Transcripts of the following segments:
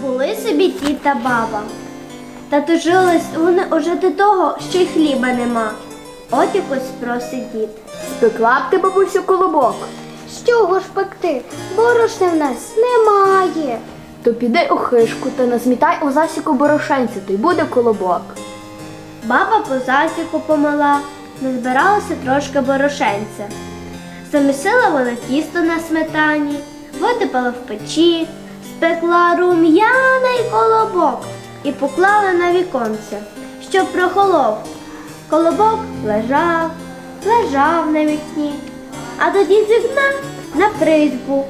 Були собі дід та баба. Та тужились вони уже до того, що й хліба нема. От якось просить дід. Спекла б ти, бабусю, колобок. З чого ж пекти? Борошна в нас немає. То піди у хишку та назмітай у засіку борошенця, то й буде колобок. Баба по засіку помила, назбиралося трошки борошенця. Замісила вона тісто на сметані, витипала в печі, спекла рум'яний колобок і поклала на віконце, щоб прохолов. Колобок лежав, лежав на вікні, а тоді з вікна на призьбу,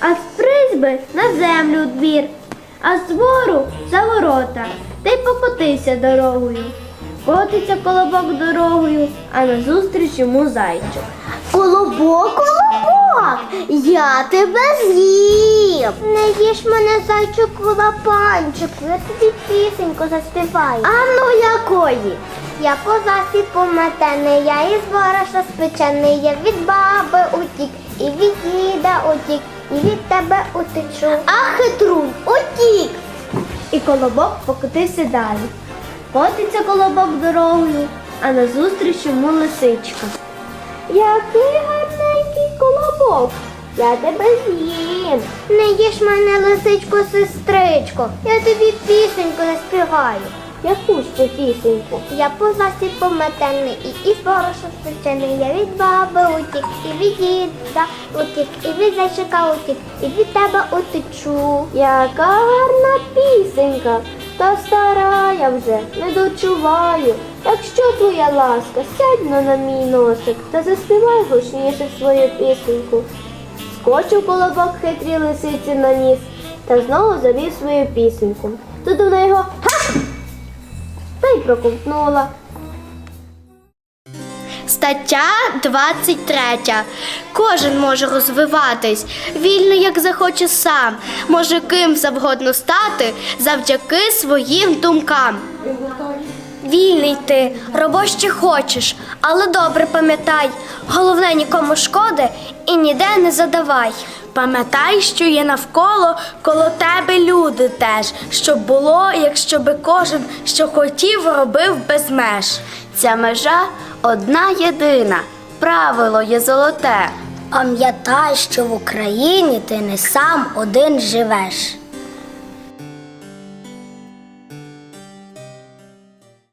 а з призьби на землю двір, а з двору за ворота, та й покотився дорогою. Котиться колобок дорогою, а назустріч йому зайчик. Колобок, колобок, я тебе з'їм. Не їж мене зайчику лапанчику, я тобі пісеньку заспіваю. А ну якої? Я по засіпу метений, я із борошна спечений, я від баби утік, і від діда утік, і від тебе утечу. А хитрун, утік. І колобок покотився далі. Котиться колобок дорогою, а назустріч йому лисичка. Який я тебе з'їм. Не їж мене, лисичко, сестричко, я тобі пісеньку заспіваю. Яку ще пісеньку? Я по засіпу метений і із борошна спечений, я від баби утік, і від діда утік, і від зайчика утік, і від тебе утечу. Яка гарна пісенька, та стара я вже не дочуваю. Якщо твоя ласка, сядь на мій носик та заспівай гучніше свою пісеньку. Скочив колобок хитрій лисиці на ніс та знову завів свою пісеньку. Тут вона його ха! та й проковтнула. Стаття 23. Кожен може розвиватись вільно, як захоче сам, може ким завгодно стати завдяки своїм думкам. Вільний ти, робощі хочеш, але добре пам'ятай, головне нікому шкоди і ніде не задавай. Пам'ятай, що є навколо коло тебе люди теж, щоб було, якщо би кожен, що хотів, робив без меж. Ця межа одна єдина, правило є золоте. Пам'ятай, що в Україні ти не сам один живеш.